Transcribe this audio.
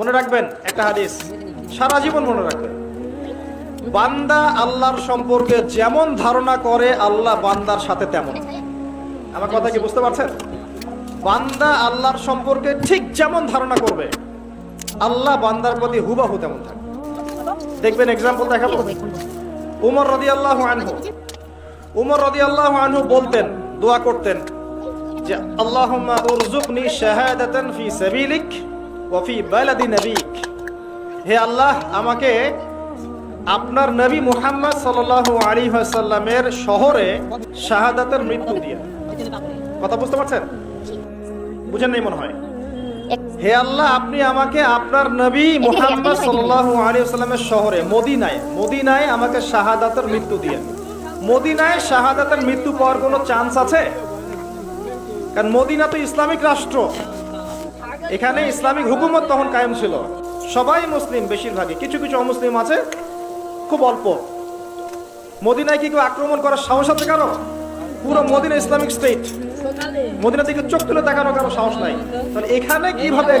মনে রাখবেন, একটা হাদিস, সারা জীবন মনে রাখবেন। বান্দা আল্লাহর সম্পর্কে যেমন ধারণা করে, আল্লাহ বান্দার সাথে তেমন। আমার কথা কি বুঝতে পারছেন? বান্দা আল্লাহর সম্পর্কে ঠিক যেমন ধারণা করবে, আল্লাহ বান্দার প্রতি হুবাহু তেমন থাকবে। দেখবেন এক্সাম্পল দেখাবো? উমর রদি আল্লাহ আনহু। উমর রদি আল্লাহ আনহু বলতেন, দোয়া করতেন যে শাহাদাতান ফি সাবিলিক। ওয়া ফি বালাদি নবিক। হে আল্লাহ, আমাকে আপনার নবী মুহাম্মদ সাল্লাল্লাহু আলাইহি শহরে শাহাদাতের মৃত্যু দিয়ে। কথা বুঝতে পারছেন? বুঝেন নাই মনে হয়? হে আল্লাহ, আপনি আমাকে আপনার নবী মুহাম্মদ সাল্লাল্লাহু আলাইহি শহরে, মদিনায় মদিনায় আমাকে শাহাদাতের মৃত্যু দিয়ে। মদিনায় শাহাদাতের মৃত্যু পাওয়ার কোনো চান্স আছে? কারণ মদিনা তো ইসলামিক রাষ্ট্র। এখানে ইসলামিক হুকুমত তখন কায়েম ছিল। সবাই মুসলিম বেশিরভাগই। কিছু কিছু অমুসলিম আছে, খুব অল্প। মদিনায় কি কেউ আক্রমণ করার সাহস আছে কারও? পুরো মদিনা ইসলামিক স্টেট। মদিনা থেকে চোখ তুলে দেখানো কারও সাহস নাই। তাহলে এখানে কীভাবে